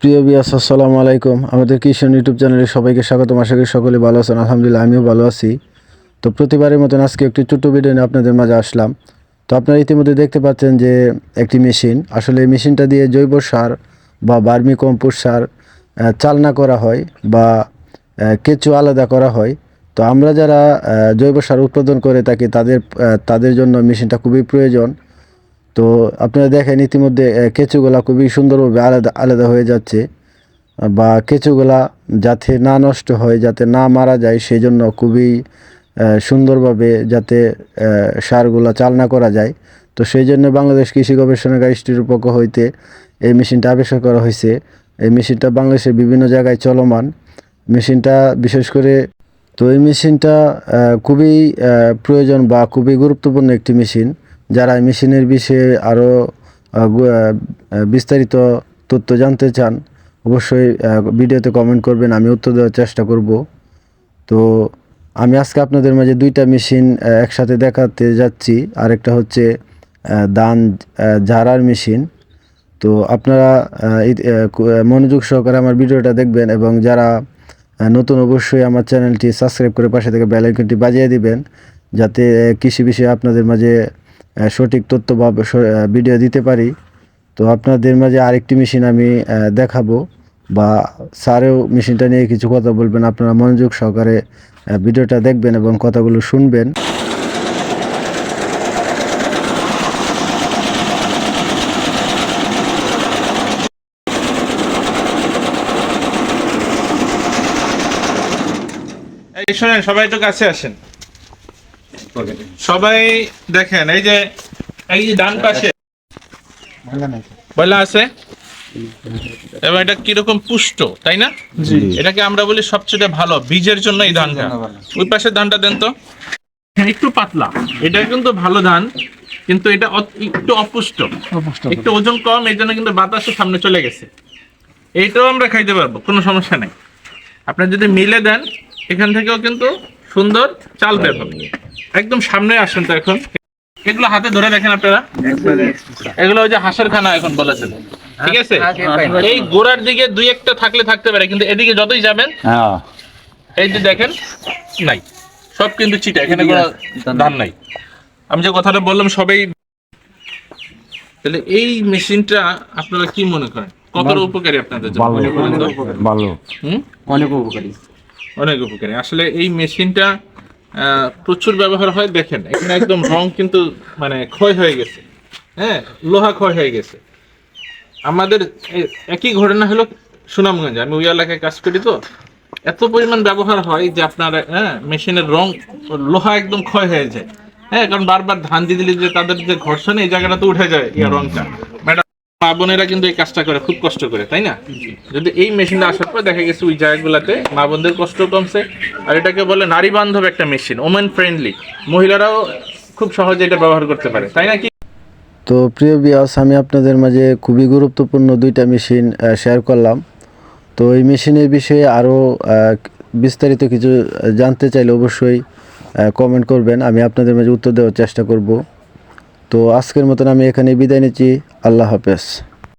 প্রিয় বিয়াস আসসালামু আলাইকুম। আমাদের কিষণ ইউটিউব চ্যানেলে সবাইকে স্বাগতম। আশা করি সকলে ভালো আছেন। আলহামদুলিল্লাহ, আমিও ভালো আছি। তো প্রতিবারের মতন আজকে একটি ছোট্ট ভিডিও নিয়ে আপনাদের মাঝে আসলাম। তো আপনারা ইতিমধ্যে দেখতে পাচ্ছেন যে একটি মেশিন। আসলে এই মেশিনটা দিয়ে জৈব সার বা বার্মি কম্পোস্ট সার চালনা করা হয় বা কেঁচো আলাদা করা হয়। তো আমরা যারা জৈব সার উৎপাদন করে থাকি, তাদের তাদের জন্য মেশিনটা খুবই প্রয়োজন। তো আপনারা দেখেন ইতিমধ্যে কেঁচুগুলা খুবই সুন্দরভাবে আলাদা আলাদা হয়ে যাচ্ছে। বা কেঁচুগুলা যাতে না নষ্ট হয়, যাতে না মারা যায় সেই জন্য খুবই সুন্দরভাবে যাতে সারগুলা চালনা করা যায়। তো সেই জন্য বাংলাদেশ কৃষি গবেষণাগার ইনস্টিটিউটের পক্ষ হইতে এই মেশিনটা আবিষ্কার করা হয়েছে। এই মেশিনটা বাংলাদেশের বিভিন্ন জায়গায় চলমান। মেশিনটা বিশেষ করে তো এই মেশিনটা খুবই প্রয়োজন বা খুবই গুরুত্বপূর্ণ একটি মেশিন, যারা এই মেশিনের বিষয়ে আরও বিস্তারিত তথ্য জানতে চান, অবশ্যই ভিডিওতে কমেন্ট করবেন, আমি উত্তর দেওয়ার চেষ্টা করব। তো আমি আজকে আপনাদের মাঝে দুইটা মেশিন একসাথে দেখাতে যাচ্ছি, আরেকটা হচ্ছে দান ঝাড়ার মেশিন। তো আপনারা মনোযোগ সহকারে আমার ভিডিওটা দেখবেন এবং যারা নতুন অবশ্যই আমার চ্যানেলটি সাবস্ক্রাইব করে পাশে থেকে বেল আইকনটি বাজিয়ে দিবেন, যাতে কৃষি বিষয়ে আপনাদের মাঝে সঠিক তথ্য বা ভিডিও দিতে পারি। তো আপনাদের মাঝে আরেকটি মেশিন আমি দেখাবো বা স্যারেও মেশিনটা নিয়ে কিছু কথা বলবেন, আপনারা মনোযোগ সহকারে ভিডিওটা দেখবেন এবং কথাগুলো শুনবেন। এই শোনেন সবাই একটু কাছে আসেন। সবাই দেখেন এই যে এই যে ডান পাশে। বয়লা আছে? এবং এটা কীরকম পুষ্ট তাই না? এটাকে আমরা বলি সবচেয়ে ভালো বীজের জন্য এই ধানটা। ওই পাশের ধানটা দেন তো। হ্যাঁ, একটু পাতলা। এটা কিন্তু ভালো ধান কিন্তু এটা একটু অপুষ্ট। একটু ওজন কম এই জন্য কিন্তু বাতাসের সামনে চলে গেছে। এইটাও আমরা খাইতে পারব কোনো সমস্যা নাই। আপনার যদি মিলে দেন এখান থেকেও কিন্তু সুন্দর চাল বের হবে। একদম সামনে আসুন তো এখন। এগুলো হাতে ধরে দেখেন আপনারা? এগুলো ওই যে হাঁসের খানা এখন বলেছেন ঠিক আছে? এই গোড়ার দিকে দুই একটা থাকলে থাকতে পারে কিন্তু এদিকে যতই যাবেন এই যে দেখেন নাই। সব কিন্তু চিটা এখানে কোনো ধান নাই। আমি যে কথাটা বললাম সবাই তাহলে এই মেশিনটা আপনারা কি মনে করেন? কতটা উপকারী আপনাদের জন্য? মনে করেন ভালো হুম? অনেক উপকারী। অনেক উপকারী। আসলে এই মেশিনটা প্রচুর ব্যবহার হয়, দেখেন, এখানে একদম রং কিন্তু মানে ক্ষয় হয়ে গেছে। হ্যাঁ লোহা ক্ষয় হয়ে গেছে। আমাদের একই ঘটনা হলো সুনামগঞ্জে। আমি ওই এলাকায় কাজ করি তো। এত পরিমাণ ব্যবহার হয় যে আপনার হ্যাঁ মেশিনের রং, লোহা একদম ক্ষয় হয়ে যায়। হ্যাঁ কারণ বারবার ধান দিয়ে দিলে যে তাদের যে ঘর্ষণে, এই জায়গাটা তো উঠে যায় ইয়া রংটা। মা বোনেরা কিন্তু এই কাজটা করে, খুব কষ্ট করে, তাই না? যদি এই মেশিনটা আসার পর দেখা গেছে ওই জায়গাগুলোতে মা বোনদের কষ্ট কমছে। আর এটাকে বলে নারী বান্ধব একটা মেশিন ওমেন ফ্রেন্ডলি মহিলারাও খুব সহজে এটা ব্যবহার করতে পারে, তাই না কি? তো প্রিয় বিয়াস আমি আপনাদের মাঝে খুবই গুরুত্বপূর্ণ দুইটা মেশিন শেয়ার করলাম। তো এই মেশিনের বিষয়ে আরও বিস্তারিত কিছু জানতে চাইলে অবশ্যই কমেন্ট করবেন। আমি আপনাদের মাঝে উত্তর দেওয়ার চেষ্টা করব। তো আজকের মতন আমি এখানে বিদায় নিচ্ছি। আল্লাহ হাফেজ।